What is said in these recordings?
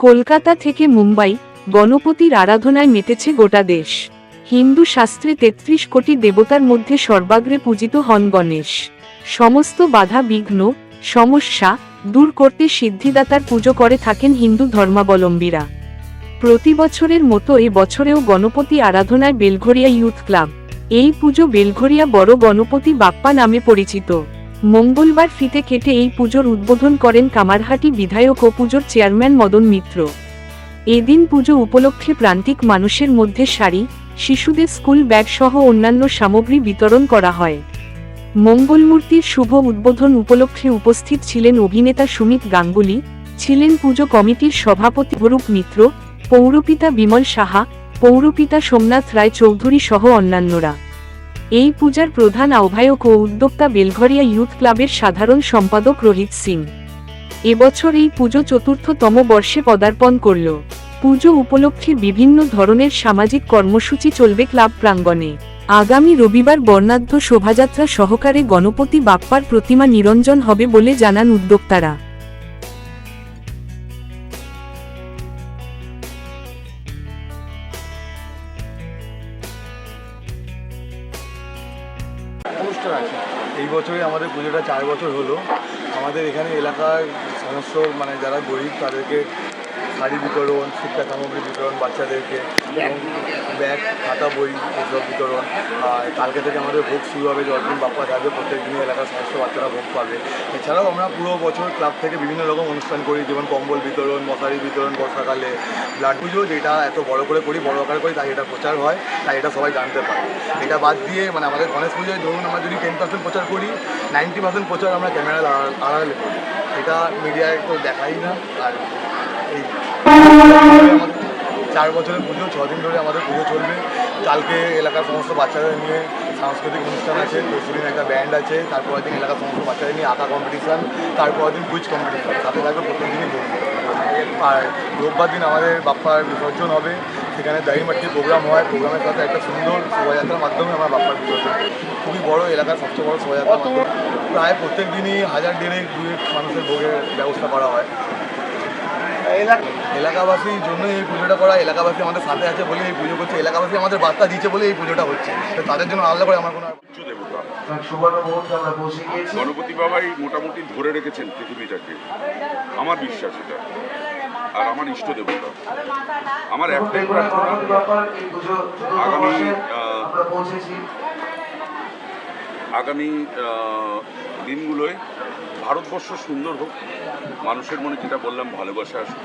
কলকাতা থেকে মুম্বাই গণপতির আরাধনায় মেতেছে গোটা দেশ। হিন্দু শাস্ত্রে তেত্রিশ কোটি দেবতার মধ্যে সর্বাগ্রে পূজিত হন গণেশ। সমস্ত বাধা, বিঘ্ন, সমস্যা দূর করতে সিদ্ধিদাতার পুজো করে থাকেন হিন্দু ধর্মাবলম্বীরা। প্রতি বছরের মতো এ বছরেও গণপতি আরাধনায় বেলঘরিয়া ইউথ ক্লাব। এই পুজো বেলঘরিয়া বড় গণপতি বাপ্পা নামে পরিচিত। মঙ্গলবার ফিতে কেটে এই পুজোর উদ্বোধন করেন কামারহাটি বিধায়ক ও পুজোর চেয়ারম্যান মদন মিত্র। এদিন পুজো উপলক্ষে প্রান্তিক মানুষের মধ্যে শাড়ি, শিশুদের স্কুল ব্যাগ সহ অন্যান্য সামগ্রী বিতরণ করা হয়। মঙ্গলমূর্তির শুভ উদ্বোধন উপলক্ষে উপস্থিত ছিলেন অভিনেতা সুমিত গাঙ্গুলি, ছিলেন পুজো কমিটির সভাপতি অরূপ মিত্র, পৌরপিতা বিমল সাহা, পৌরপিতা সোমনাথ রায় চৌধুরী সহ অন্যান্যরা। এই পূজার প্রধান আহ্বায়ক ও উদ্যোক্তা বেলঘরিয়া ইউথ ক্লাবের সাধারণ সম্পাদক রোহিত সিং। এবছর এই পুজো চতুর্থতম বর্ষে পদার্পণ করল। পুজো উপলক্ষে বিভিন্ন ধরনের সামাজিক কর্মসূচি চলবে ক্লাব প্রাঙ্গণে। আগামী রবিবার বর্ণাঢ্য শোভাযাত্রা সহকারে গণপতি বাপ্পার প্রতিমা নিরঞ্জন হবে বলে জানান উদ্যোক্তারা। অনুষ্ঠান আছে। এই বছরই আমাদের পুজোটা চার বছর হলো। আমাদের এখানে এলাকার সমস্ত মানে যারা গরিব তাদেরকে শাড়ি বিতরণ, শিক্ষা সামগ্রী বিতরণ বাচ্চাদেরকে ব্যাগ, খাতা, বই এসব বিতরণ। আর কালকে থেকে আমাদের ভোগ শুরু হবে, যতদিন বাপ্পা থাকবে, প্রত্যেক দিনই এলাকার সমস্ত বাচ্চারা ভোগ পাবে। এছাড়াও আমরা পুরো বছর ক্লাব থেকে বিভিন্ন রকম অনুষ্ঠান করি, যেমন কম্বল বিতরণ, মশারি বিতরণ, বর্ষাকালে ব্লাড পুজো, যেটা এত বড় করে করি, বড় আকার করি, তাই এটা প্রচার হয়, তাই এটা সবাই জানতে পারে। এটা বাদ দিয়ে মানে আমাদের গণেশ পুজোয় ধরুন, আমরা যদি টেন পার্সেন্ট প্রচার করি নাইনটি পার্সেন্ট প্রচার আমরা ক্যামেরা আড়াল- করি। এটা মিডিয়ায় তো দেখাই না, আর চার বছরের পুজো, ছদিন ধরে আমাদের পুজো চলবে। কালকে এলাকার সমস্ত বাচ্চাদের নিয়ে সাংস্কৃতিক অনুষ্ঠান আছে পরশুদিন একটা ব্যান্ড আছে তারপরের দিন এলাকার সমস্ত বাচ্চাদের নিয়ে আঁকা কম্পিটিশান তারপরের দিন কুইজ কম্পিটিশান সাথে থাকবে প্রত্যেক দিনই আর রোববার দিন আমাদের বাপ্পার বিসর্জন হবে, সেখানে দাঁড়িমাটি প্রোগ্রাম হয় প্রোগ্রামের সাথে একটা সুন্দর শোভাযাত্রার মাধ্যমে আমরা বাপ্পার বিসর্জন। খুবই বড় এলাকার সবচেয়ে বড় শোভাযাত্রা প্রায় প্রত্যেক দিনই হাজার দেড়েক দুই মানুষের ভোগের ব্যবস্থা করা হয়। এলাকাবাসীর জন্য এই পুজোটা করা এলাকাবাসী আমাদের সাথে আছে বলে এই পুজো করছে এলাকাবাসী আমাদের বার্তা দিচ্ছে বলে এই পুজোটা হচ্ছে। তো তাদের জন্য আলাদা করে আমার কোনো গণপতি বাবাই মোটামুটি ধরে রেখেছেন পৃথিবীটাকে। আমার বিশ্বাস এটা। আর আমার ইষ্ট দেবতা। আমার একটাই প্রার্থনা। আগামী, বর্ষে আহ, আমরা পৌঁছেছি আগামী দিনগুলোয় ভারতবর্ষ সুন্দর হোক, মানুষের মনে যেটা বললাম, ভালোবাসা আসুক।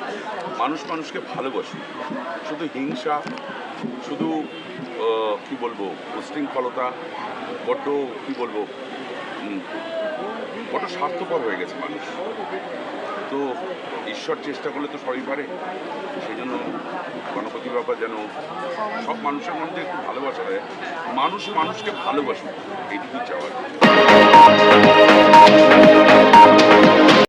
মানুষ মানুষকে ভালোবাসে শুধু হিংসা, শুধু কি বলব, উশৃঙ্খলতা, বড্ড, কি বলব বড্ড স্বার্থপর হয়ে গেছে মানুষ। তো ঈশ্বর চেষ্টা করলে তো সবই পারে। সেই জন্য গণপতি বাবা যেন সব মানুষের মধ্যে একটু ভালোবাসা দেয়। মানুষ মানুষকে ভালোবাসুক, এইটুকু চাওয়ার।